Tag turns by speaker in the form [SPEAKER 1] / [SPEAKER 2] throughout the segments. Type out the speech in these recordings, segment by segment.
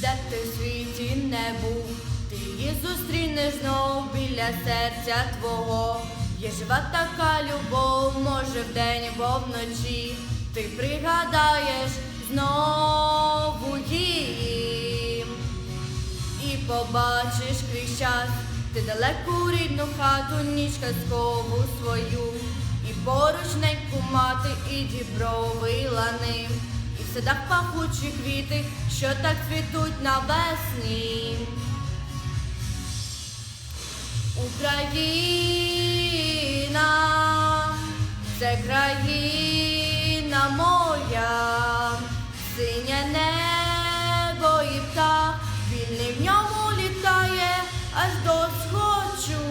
[SPEAKER 1] де б ти в світі не був, ти її зустрінеш знов біля серця твого. Є жива така любов, може вдень або вночі. Ти пригадаєш знову її і побачиш крізь час, ти далеку рідну хату, ніч казкову свою, і поруч неньку мати, і діброви лани, в садах пахучі квіти, що так цвітуть навесні. Україна, це країна моя, синє небо і птах, вільний в ньому літає аж до схочу.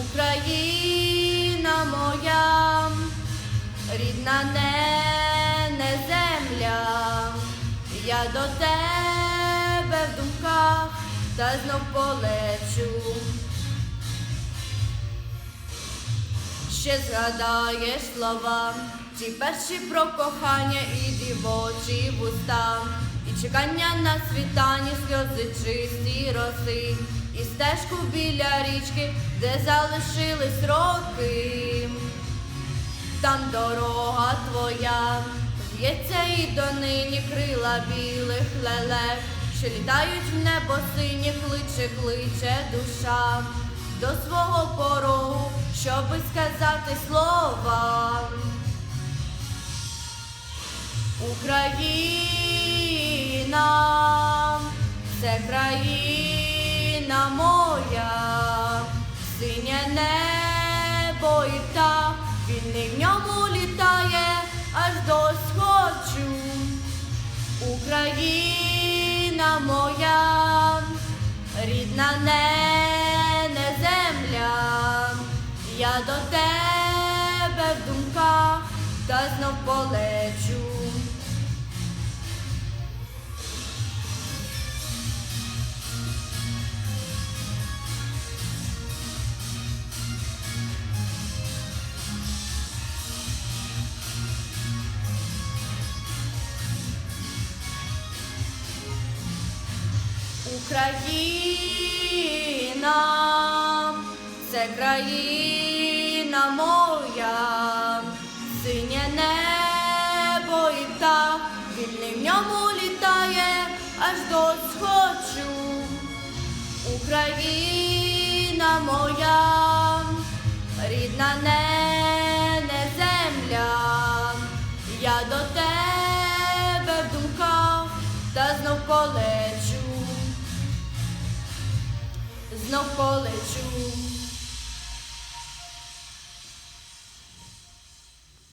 [SPEAKER 1] Україна моя, рідна не, тебе в думках та знов полечу. Ще згадаєш слова, ті перші про кохання і дівочі вуста, і чекання на світанні, сльози чисті роси, і стежку біля річки, де залишились роки. Там дорога твоя, в'ється і донині крила білих лелек, що літають в небо сині, кличе, кличе душа до свого порогу, щоби сказати слова. Україна, це країна моя, синє небо і птах, вільний в ньому літає Україна моя, рідна не, не земля, я до тебе в думках та знов полечу. Україна, це країна моя, синє небо і птах, вільний в ньому літає аж до схочу. Україна моя, There's no Polish.